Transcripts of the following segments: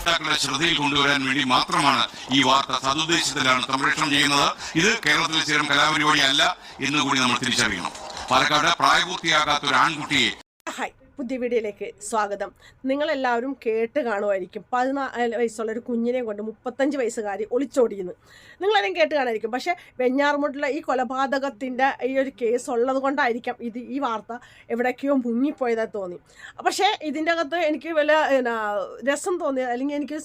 മാതാപിതാക്കളുടെ ശ്രദ്ധയിൽ കൊണ്ടുവരാൻ വേണ്ടി മാത്രമാണ് ഈ വാർത്ത സതുദ്ദേശത്തിലാണ് സംപ്രേഷണം ചെയ്യുന്നത്. ഇത് കേരളത്തിലെ സ്ഥിരം കലാപരിപാടി അല്ല എന്ന് കൂടി നമ്മൾ തിരിച്ചറിയണം. പാലക്കാട് പ്രായപൂർത്തിയാകാത്ത ഒരു ആൺകുട്ടിയെ പുതിയ വീഡിയോയിലേക്ക് സ്വാഗതം. നിങ്ങളെല്ലാവരും കേട്ട് കാണുമായിരിക്കും. പതിനാല് വയസ്സുള്ള ഒരു കുഞ്ഞിനെ കൊണ്ട് മുപ്പത്തഞ്ച് വയസ്സുകാരി ഒളിച്ചോടിയെന്ന് നിങ്ങളെല്ലാം കേട്ട് കാണായിരിക്കും പക്ഷേ വെഞ്ഞാറുമുട്ടിലെ ഈ കൊലപാതകത്തിന്റെ ഈ ഒരു കേസ് ഉള്ളത് കൊണ്ടായിരിക്കാം ഇത് ഈ വാർത്ത എവിടേക്കോ മുങ്ങിപ്പോയതായി തോന്നി. പക്ഷേ ഇതിന്റെ അകത്ത് എനിക്ക് വല്ല രസം തോന്നിയത് അല്ലെങ്കിൽ എനിക്ക്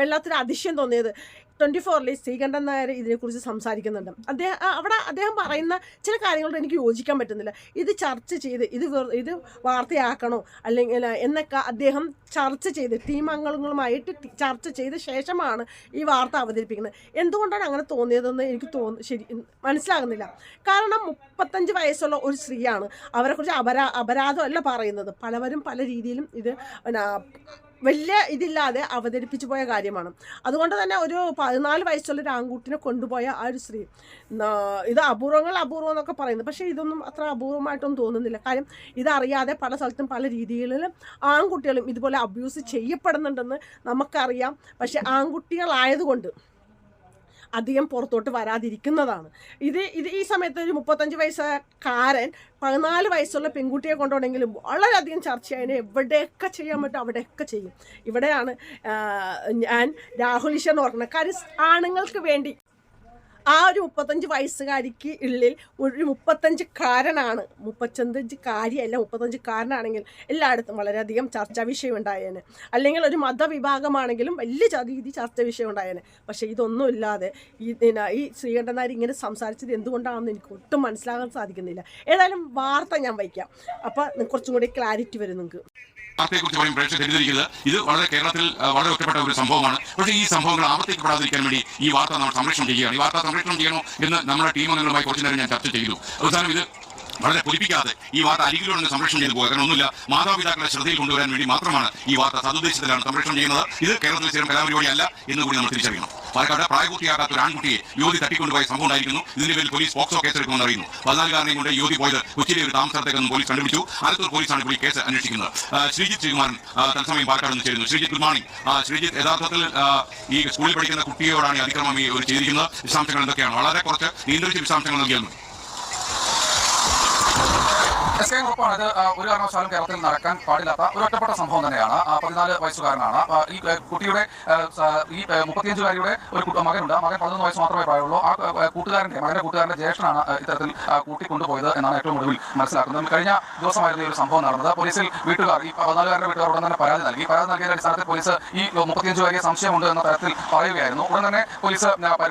വല്ലാത്തൊരു അതിശയം തോന്നിയത് ട്വന്റി ഫോറിൽ ശ്രീകണ്ഠൻ നായർ ഇതിനെക്കുറിച്ച് സംസാരിക്കുന്നുണ്ട്. അദ്ദേഹം അവിടെ അദ്ദേഹം പറയുന്ന ചില കാര്യങ്ങളോട് എനിക്ക് യോജിക്കാൻ പറ്റുന്നില്ല. ഇത് ചർച്ച ചെയ്ത് ഇത് ഇത് ഇത് വാർത്തയാക്കണോ അല്ലെങ്കിൽ എന്നൊക്കെ അദ്ദേഹം ചർച്ച ചെയ്ത് ടീം അംഗങ്ങളുമായിട്ട് ചർച്ച ചെയ്ത ശേഷമാണ് ഈ വാർത്ത അവതരിപ്പിക്കുന്നത്. എന്തുകൊണ്ടാണ് അങ്ങനെ തോന്നിയതെന്ന് എനിക്ക് തോന്നുന്നു ശരി മനസ്സിലാകുന്നില്ല. കാരണം മുപ്പത്തഞ്ച് വയസ്സുള്ള ഒരു സ്ത്രീയാണ് അവരെക്കുറിച്ച് അപരാ അപരാധമല്ല പറയുന്നത്. പലവരും പല രീതിയിലും ഇത് വലിയ ഇതില്ലാതെ അവതരിപ്പിച്ചു പോയ കാര്യമാണ്. അതുകൊണ്ട് തന്നെ ഒരു പതിനാല് വയസ്സുള്ള ഒരു ആൺകുട്ടിനെ കൊണ്ടുപോയ ആ ഒരു സ്ത്രീ ഇത് അപൂർവങ്ങൾ അപൂർവം എന്നൊക്കെ പറയുന്നത് പക്ഷേ ഇതൊന്നും അത്ര അപൂർവമായിട്ടൊന്നും തോന്നുന്നില്ല. കാര്യം ഇതറിയാതെ പല സ്ഥലത്തും പല രീതികളിലും ആൺകുട്ടികളും ഇതുപോലെ അബ്യൂസ് ചെയ്യപ്പെടുന്നുണ്ടെന്ന് നമുക്കറിയാം. പക്ഷേ ആൺകുട്ടികളായതുകൊണ്ട് അധികം പുറത്തോട്ട് വരാതിരിക്കുന്നതാണ്. ഇത് ഇത് ഈ സമയത്ത് ഒരു മുപ്പത്തഞ്ച് വയസ്സുകാരൻ പതിനാല് വയസ്സുള്ള പെൺകുട്ടിയെ കൊണ്ടുപോകണമെങ്കിലും വളരെയധികം ചർച്ചയായതിനെ എവിടെയൊക്കെ ചെയ്യാൻ പറ്റും അവിടെയൊക്കെ ചെയ്യും. ഇവിടെയാണ് ഞാൻ രാഹുൽ ഈശ്വർ എന്ന് പറഞ്ഞത് കാര്യം ആണുങ്ങൾക്ക് വേണ്ടി ആ ഒരു മുപ്പത്തഞ്ച് വയസ്സുകാരിക്ക് ഉള്ളിൽ ഒരു മുപ്പത്തഞ്ച് കാരനാണ്. മുപ്പത്തഞ്ച് കാര്യമല്ല മുപ്പത്തഞ്ച് കാരനാണെങ്കിൽ എല്ലായിടത്തും വളരെയധികം ചർച്ചാ വിഷയം ഉണ്ടായേനെ അല്ലെങ്കിൽ ഒരു മതവിഭാഗമാണെങ്കിലും വലിയ രീതി ചർച്ച വിഷയം ഉണ്ടായേനെ പക്ഷേ ഇതൊന്നും ഇല്ലാതെ ഈ ഈ ശ്രീകണ്ഠൻ നായർ ഇങ്ങനെ സംസാരിച്ചത് എന്തുകൊണ്ടാണെന്ന് എനിക്ക് ഒട്ടും മനസ്സിലാകാൻ സാധിക്കുന്നില്ല. ഏതായാലും വാർത്ത ഞാൻ വയ്ക്കാം. അപ്പം കുറച്ചും കൂടി ക്ലാരിറ്റി വരും നിങ്ങൾക്ക്. വാർത്തയെക്കുറിച്ച് പറയും പ്രേക്ഷകർ തെറ്റിദ്ധരിക്കരുത്. ഇത് വളരെ കേരളത്തിൽ വളരെ ഒറ്റപ്പെട്ട ഒരു സംഭവമാണ്. പക്ഷേ ഈ സംഭവങ്ങൾ ആവർത്തിക്കപ്പെടാതിരിക്കാൻ വേണ്ടി ഈ വാർത്ത നമ്മൾ സംരക്ഷണം ചെയ്യുകയാണ് ഈ വാർത്ത സംരക്ഷണം ചെയ്യണോ എന്ന് നമ്മുടെ ടീം അംഗങ്ങളുമായി കുറച്ചു നേരം ഞാൻ ചർച്ച ചെയ്തു. അവസാനം ഇത് വളരെ പൊലിപ്പിക്കാതെ ഈ വാർത്ത അരികിലൂടെ സംരക്ഷണം ചെയ്തു പോകുക കാരണം ഒന്നുമില്ല മാതാപിതാക്കളെ ശ്രദ്ധയിൽ കൊണ്ടുവരാൻ വേണ്ടി മാത്രമാണ് ഈ വാർത്ത സതുദ്ദേശത്തിലാണ് സംരക്ഷണം ചെയ്യുന്നത്. ഇത് കേരളത്തിൽ സ്ഥിരം കലാപരിപാടിയല്ല എന്ന് കൂടി നമ്മൾ തിരിച്ചറിയണം. പാലക്കാട് പ്രായപൂർത്തിയാകാത്ത ഒരു ആൺകുട്ടിയെ യുവതി തട്ടിക്കൊണ്ടുപോയ സംഭവം ഉണ്ടായിരിക്കുന്നു. ഇതിന്റെ പേരിൽ പോലീസ് പോക്സോ കേസെടുക്കുമെന്ന് അറിയുന്നു പതിനാലുകാരനെയും കൊണ്ട് യുവതി പോയത് കൊച്ചിയിലെ ഒരു താമസത്തേക്ക് പോലീസ് കണ്ടുപിടിച്ചു. ആലത്തൂർ പോലീസാണ് കൂടി കേസ് അന്വേഷിക്കുന്നത്. ശ്രീജിത് ശ്രീജിത്ത് ശ്രീകുമാരൻ തത്സമയം പാലക്കാട് നിന്ന് ചേരുന്നു. Sreejith good morning. Sreejith Sreejith യഥാർത്ഥത്തിൽ ഈ സ്കൂളിൽ പഠിക്കുന്ന കുട്ടിയോടാണ് ഈ അതിക്രമം ഈ ഒരു ചെയ്തിരിക്കുന്നത്. വിശദാംശങ്ങൾ എന്തൊക്കെയാണ്? വളരെ കുറച്ച് നിയന്ത്രിച്ച വിശദാംശങ്ങൾ നൽകിയാൽ മതി. എസ് കെ ഉറപ്പാണ് ഇത് ഒരു കാരണവശാലും കേരളത്തിൽ നടക്കാൻ പാടില്ലാത്ത ഒരു ഒറ്റപ്പെട്ട സംഭവം തന്നെയാണ്. പതിനാല് വയസ്സുകാരനാണ്. ഈ കുട്ടിയുടെ ഈ മുപ്പത്തിയഞ്ചുകാരിയുടെ ഒരു മകനുണ്ട്. മകൻ പതിനൊന്ന് വയസ്സ് മാത്രമേ പ്രായമുള്ളൂ ആ കൂട്ടുകാരന്റെ മകന്റെ കൂട്ടുകാരന്റെ ജ്യേഷ്ഠനാണ് ഇത്തരത്തിൽ ആ, കൂട്ടിക്കൊണ്ടുപോയത് എന്നാണ് ഏറ്റവും ഒടുവിൽ മനസ്സിലാക്കുന്നത്. കഴിഞ്ഞ ദിവസമായിരുന്നു ഈ ഒരു സംഭവം നടന്നത്. പോലീസിൽ വീട്ടുകാർ ഈ പതിനാലുകാരുടെ വീട്ടുകാർ ഉടൻ തന്നെ പരാതി നൽകി. പരാതി നൽകിയ അടിസ്ഥാനത്തിൽ പോലീസ് ഈ മുപ്പത്തിയഞ്ചുകാരിയെ സംശയമുണ്ട് എന്ന തരത്തിൽ പറയുകയായിരുന്നു. ഉടൻ തന്നെ പോലീസ്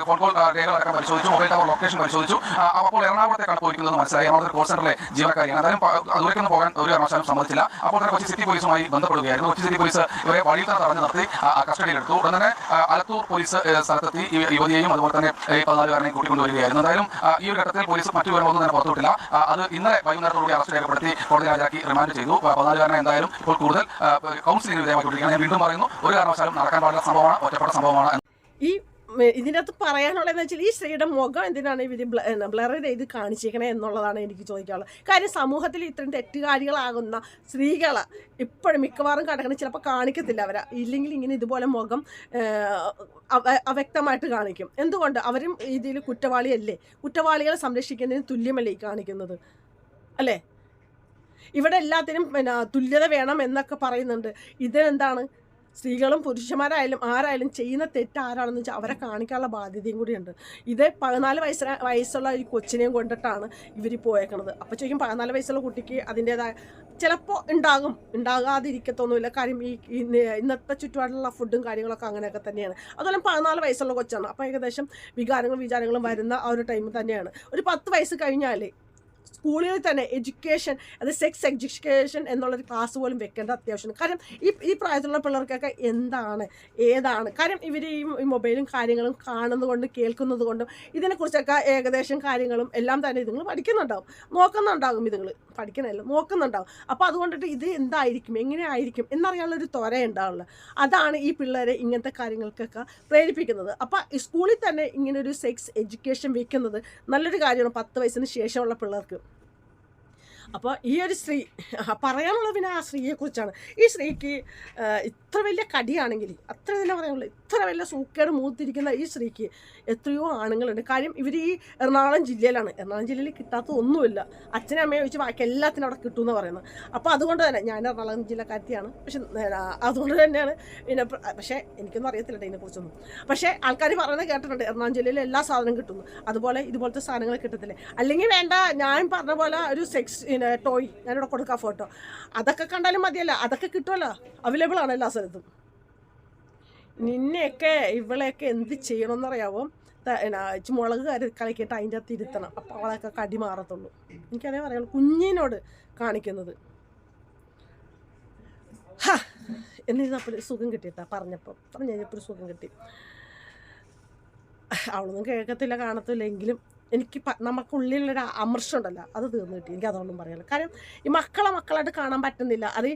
ഫോൺ കോൾ രേഖകളൊക്കെ പരിശോധിച്ചു മൊബൈൽ ടവർ ലൊക്കേഷൻ പരിശോധിച്ചു. അപ്പോൾ എറണാകുളത്തേക്കാണ് പോയിക്കുന്നത് മനസ്സിലായി. എറണാകുളത്ത് കോൾ സെന്ററിലെ ജീവനക്കാരിയാണ്. പ- ദൂരേക്കൊന്നും പോകാൻ ഒരു കാരണവശാലും സമ്മതിച്ചില്ല. അപ്പോൾ തന്നെ കൊച്ചി സിറ്റി പോലീസുമായി ബന്ധപ്പെടുകയായിരുന്നു. കൊച്ചി സിറ്റി പോലീസ് ഇവരെ വഴിയിൽ തന്നെ തടഞ്ഞു നിർത്തി കസ്റ്റഡിയിലെടുത്തു. ഉടൻ തന്നെ ആലത്തൂർ പോലീസ് സ്ഥലത്തെത്തി യുവതിയെയും അതുപോലെ തന്നെ പതിനാലുകാരനെയും കൂട്ടിക്കൊണ്ടുവരികയായിരുന്നു. എന്തായാലും ഈ ഒരു ഘട്ടത്തിൽ പോലീസ് മറ്റു വിവരമൊന്നും തന്നെ പുറത്തുവിട്ടില്ല. അത് ഇന്നലെ വൈകുന്നേരത്തോടുകൂടി അറസ്റ്റ് രേഖപ്പെടുത്തി കോടതി ഹാജരാക്കി റിമാൻഡ് ചെയ്തു. പതിനാലുകാരനെ എന്തായാലും ഇപ്പോൾ കൂടുതൽ കൗൺസിലിംഗ് വിധേയമാക്കിക്കൊണ്ടിരിക്കുകയാണ് ഞാൻ വീണ്ടും പറയുന്നു. ഒരു കാരണവശാലും നടക്കാൻ പാടില്ല. സംഭവമാണ് ഒറ്റപ്പെട്ട സംഭവമാണ്. ഈ ഇതിനകത്ത് പറയാനുള്ളതെന്ന് വെച്ചാൽ ഈ സ്ത്രീയുടെ മുഖം എന്തിനാണ് ഇവർ ബ്ലർ ചെയ്ത് കാണിച്ചേക്കണേ എന്നുള്ളതാണ് എനിക്ക് ചോദിക്കാനുള്ളത്. കാര്യം സമൂഹത്തിൽ ഇത്രയും തെറ്റുകാരികളാകുന്ന സ്ത്രീകൾ ഇപ്പോഴും മിക്കവാറും കിടക്കണം ചിലപ്പോൾ കാണിക്കത്തില്ല അവരെ. ഇല്ലെങ്കിൽ ഇങ്ങനെ ഇതുപോലെ മുഖം അവ്യക്തമായിട്ട് കാണിക്കും. എന്തുകൊണ്ട്? അവരും ഇതിൽ കുറ്റവാളിയല്ലേ? കുറ്റവാളികളെ സംരക്ഷിക്കുന്നതിന് തുല്യമല്ലേ ഈ കാണിക്കുന്നത്? അല്ലേ? ഇവിടെ എല്ലാത്തിനും പിന്നെ തുല്യത വേണം എന്നൊക്കെ പറയുന്നുണ്ട്. ഇത് എന്താണ് സ്ത്രീകളും പുരുഷന്മാരായാലും ആരായാലും ചെയ്യുന്ന തെറ്റ് ആരാണെന്ന് വെച്ചാൽ അവരെ കാണിക്കാനുള്ള ബാധ്യതയും കൂടിയുണ്ട്. ഇത് പതിനാല് വയസ്സ വയസ്സുള്ള ഒരു കൊച്ചിനെയും കൊണ്ടിട്ടാണ് ഇവർ പോയേക്കുന്നത് അപ്പോൾ ചോദിക്കും പതിനാല് വയസ്സുള്ള കുട്ടിക്ക് അതിന്റേതായ ചിലപ്പോൾ ഉണ്ടാകും. ഉണ്ടാകാതിരിക്കത്തൊന്നുമില്ല. കാര്യം ഈ ഇന്നത്തെ ചുറ്റുപാടിലുള്ള ഫുഡും കാര്യങ്ങളൊക്കെ അങ്ങനെയൊക്കെ തന്നെയാണ്. അതുപോലെ പതിനാല് വയസ്സുള്ള കൊച്ചാണ്. അപ്പോൾ ഏകദേശം വികാരങ്ങളും വിചാരങ്ങളും വരുന്ന ആ ഒരു ടൈം തന്നെയാണ്. ഒരു പത്ത് വയസ്സ് കഴിഞ്ഞാൽ സ്കൂളിൽ തന്നെ എഡ്യൂക്കേഷൻ അത് സെക്സ് എഡ്യൂക്കേഷൻ എന്നുള്ളൊരു ക്ലാസ് പോലും വെക്കേണ്ട അത്യാവശ്യമാണ്. കാരണം ഈ ഈ പ്രായത്തിലുള്ള പിള്ളേർക്കൊക്കെ എന്താണ് ഏതാണ്? കാരണം ഇവർ ഈ മൊബൈലും കാര്യങ്ങളും കാണുന്നത് കൊണ്ടും കേൾക്കുന്നത് കൊണ്ടും ഇതിനെക്കുറിച്ചൊക്കെ ഏകദേശം കാര്യങ്ങളും എല്ലാം തന്നെ ഇതുങ്ങൾ പഠിക്കുന്നുണ്ടാവും. നോക്കുന്നുണ്ടാകും ഇതുങ്ങൾ. പഠിക്കണമല്ലോ. നോക്കുന്നുണ്ടാവും അപ്പോൾ അതുകൊണ്ടിട്ട് ഇത് എന്തായിരിക്കും? എങ്ങനെ ആയിരിക്കും? എന്നറിയാനുള്ളൊരു ത്വര ഉണ്ടാവുള്ളത് അതാണ് ഈ പിള്ളേരെ ഇങ്ങനത്തെ കാര്യങ്ങൾക്കൊക്കെ പ്രേരിപ്പിക്കുന്നത്. അപ്പോൾ സ്കൂളിൽ തന്നെ ഇങ്ങനൊരു സെക്സ് എഡ്യൂക്കേഷൻ വെക്കുന്നത് നല്ലൊരു കാര്യമാണ്. പത്ത് വയസ്സിന് ശേഷമുള്ള പിള്ളേർക്ക്. അപ്പോൾ ഈ ഒരു സ്ത്രീ പറയാനുള്ളത് പിന്നെ ആ സ്ത്രീയെക്കുറിച്ചാണ്. ഈ സ്ത്രീക്ക് ഇത്ര വലിയ കടിയാണെങ്കിൽ അത്ര തന്നെ പറയാനുള്ളൂ ഇത്ര വലിയ സൂക്കേട് മൂത്തിരിക്കുന്ന ഈ സ്ത്രീക്ക് എത്രയോ ആണുങ്ങളുണ്ട്. കാര്യം ഇവർ ഈ എറണാകുളം ജില്ലയിലാണ്. എറണാകുളം ജില്ലയിൽ കിട്ടാത്ത ഒന്നുമില്ല. അച്ഛനും അമ്മയെ വെച്ച് ബാക്കി എല്ലാത്തിനും അവിടെ കിട്ടുമെന്ന് പറയുന്നത്. അപ്പോൾ അതുകൊണ്ട് തന്നെ ഞാൻ എറണാകുളം ജില്ലക്കാരത്തിയാണ് പക്ഷെ അതുകൊണ്ട് തന്നെയാണ് പിന്നെ പക്ഷേ എനിക്കൊന്നും അറിയത്തില്ല ഇതിനെക്കുറിച്ചൊന്നും. പക്ഷേ ആൾക്കാർ പറയുന്നത് കേട്ടിട്ടുണ്ട് എറണാകുളം ജില്ലയിൽ എല്ലാ സാധനവും കിട്ടുന്നു. അതുപോലെ ഇതുപോലത്തെ സാധനങ്ങൾ കിട്ടത്തില്ലേ? അല്ലെങ്കിൽ വേണ്ട ഞാൻ പറഞ്ഞ പോലെ ഒരു സെക്സ് ടോയ് ഞാനിവിടെ കൊടുക്കാം ഫോട്ടോ അതൊക്കെ കണ്ടാലും മതിയല്ല അതൊക്കെ കിട്ടുമല്ലോ അവൈലബിൾ ആണ് എല്ലാ സ്ഥലത്തും. നിന്നെയൊക്കെ ഇവളെയൊക്കെ എന്ത് ചെയ്യണമെന്നറിയാവോ മുളക് കരി കളിക്കിട്ട് അതിന്റെ അകത്ത് ഇരുത്തണം. അപ്പോൾ അവളൊക്കെ കടി മാറത്തുള്ളൂ. എനിക്കതേ പറയുള്ളൂ കുഞ്ഞിനോട് കാണിക്കുന്നത്. ഹാ എന്നിരുന്നപ്പോൾ സുഖം കിട്ടിയിട്ടാ പറഞ്ഞപ്പോൾ പറഞ്ഞു കഴിഞ്ഞപ്പോൾ ഒരു സുഖം കിട്ടി. അവളൊന്നും കേൾക്കത്തില്ല കാണത്തില്ല എങ്കിലും എനിക്ക് നമുക്കുള്ളിലൊരു അമർഷം ഉണ്ടല്ലോ അത് തീർന്നു കിട്ടി. എനിക്ക് അതുകൊണ്ടും പറയാനില്ല. കാര്യം ഈ മക്കളെ മക്കളായിട്ട് കാണാൻ പറ്റുന്നില്ല. അത്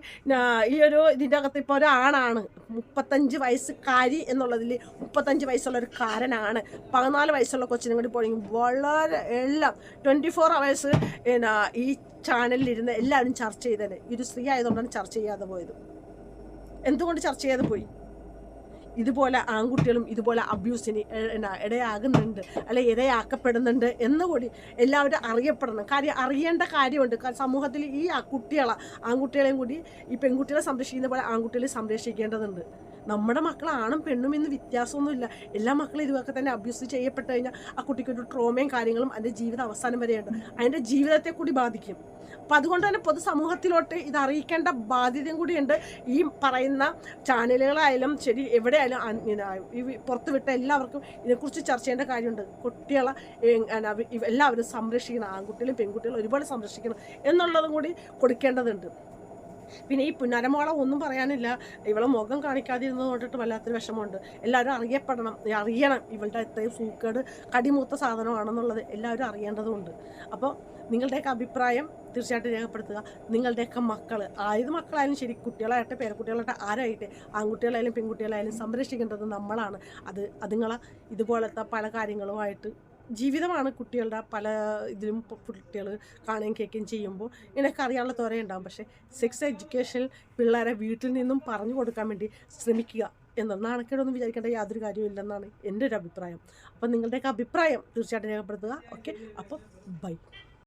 ഈ ഒരു ഇതിന്റെ അകത്ത് ഇപ്പോൾ ഒരാണാണ്. മുപ്പത്തഞ്ച് വയസ്സുകാരി എന്നുള്ളതിൽ മുപ്പത്തഞ്ച് വയസ്സുള്ള ഒരു കാരനാണ്. പതിനാല് വയസ്സുള്ള കൊച്ചിനും കൂടി പോയി വളരെ എല്ലാം ട്വന്റി ഫോർ അവേഴ്സ് പിന്നെ ഈ ചാനലിലിരുന്ന് എല്ലാവരും ചർച്ച ചെയ്തത്. ഈ ഒരു സ്ത്രീ ആയതുകൊണ്ടാണ് ചർച്ച ചെയ്യാതെ പോയത്. എന്തുകൊണ്ട് ചർച്ച ചെയ്യാതെ പോയി? ഇതുപോലെ ആൺകുട്ടികളും ഇതുപോലെ അബ്യൂസിന് ഇടയാകുന്നുണ്ട് അല്ലെ ഇടയാക്കപ്പെടുന്നുണ്ട് എന്നുകൂടി എല്ലാവരും അറിയപ്പെടണം. കാര്യം അറിയേണ്ട കാര്യമുണ്ട്. കാരണം സമൂഹത്തിൽ ഈ കുട്ടികളെ ആൺകുട്ടികളെയും കൂടി ഈ പെൺകുട്ടികളെ സംരക്ഷിക്കുന്ന പോലെ ആൺകുട്ടികളെ സംരക്ഷിക്കേണ്ടതുണ്ട്. നമ്മുടെ മക്കളാണും പെണ്ണും എന്ന് വ്യത്യാസമൊന്നുമില്ല. എല്ലാ മക്കളും ഇതുപോലെ തന്നെ അബ്യൂസ് ചെയ്യപ്പെട്ട് കഴിഞ്ഞാൽ ആ കുട്ടിക്കൊരു ട്രോമയും കാര്യങ്ങളും അതിന്റെ ജീവിത അവസാനം വരെയുണ്ട് അതിന്റെ ജീവിതത്തെ കൂടി ബാധിക്കും. അപ്പം അതുകൊണ്ട് തന്നെ പൊതുസമൂഹത്തിലോട്ട് ഇത് അറിയിക്കേണ്ട ബാധ്യതയും കൂടിയുണ്ട് ഈ പറയുന്ന ചാനലുകളായാലും ശരി എവിടെയായാലും പുറത്ത് വിട്ട എല്ലാവർക്കും ഇതിനെക്കുറിച്ച് ചർച്ച ചെയ്യേണ്ട കാര്യമുണ്ട്. കുട്ടികളെ എല്ലാവരും സംരക്ഷിക്കണം. ആൺകുട്ടികളും പെൺകുട്ടികളും ഒരുപാട് സംരക്ഷിക്കണം എന്നുള്ളതും കൂടി കൊടുക്കേണ്ടതുണ്ട്. പിന്നെ ഈ പുന്നരമോളെ ഒന്നും പറയാനില്ല. ഇവളെ മുഖം കാണിക്കാതിരുന്നത് കൊണ്ടിട്ട് വല്ലാത്തൊരു വിഷമമുണ്ട്. എല്ലാവരും അറിയപ്പെടണം. അറിയണം. ഇവളുടെ ഇത്രയും സൂക്കേട് കടിമൂത്ത സാധനമാണെന്നുള്ളത് എല്ലാവരും അറിയേണ്ടതുണ്ട്. അപ്പോൾ നിങ്ങളുടെയൊക്കെ അഭിപ്രായം തീർച്ചയായിട്ടും രേഖപ്പെടുത്തുക. നിങ്ങളുടെയൊക്കെ മക്കൾ ആയത് മക്കളായാലും ശരി കുട്ടികളായിട്ട് പേരക്കുട്ടികളായിട്ട് ആരായിട്ട് ആൺകുട്ടികളായാലും പെൺകുട്ടികളായാലും സംരക്ഷിക്കേണ്ടത് നമ്മളാണ്. അത് അതുങ്ങളെ ഇതുപോലത്തെ പല കാര്യങ്ങളുമായിട്ട് ജീവിതമാണ് കുട്ടികളുടെ പല ഇതിലും കുട്ടികൾ കാണുകയും കേൾക്കുകയും ചെയ്യുമ്പോൾ ഇതിനൊക്കെ അറിയാനുള്ള ത്വര ഉണ്ടാകും പക്ഷേ സെക്സ് എഡ്യൂക്കേഷനിൽ പിള്ളേരെ വീട്ടിൽ നിന്നും പറഞ്ഞു കൊടുക്കാൻ വേണ്ടി ശ്രമിക്കുക എന്ന നാണക്കേടൊന്നും വിചാരിക്കേണ്ട യാതൊരു കാര്യവും ഇല്ലെന്നാണ് എന്റെ ഒരു അഭിപ്രായം. അപ്പം നിങ്ങളുടെയൊക്കെ അഭിപ്രായം തീർച്ചയായിട്ടും രേഖപ്പെടുത്തുക. ഓക്കെ? അപ്പോൾ ബൈ.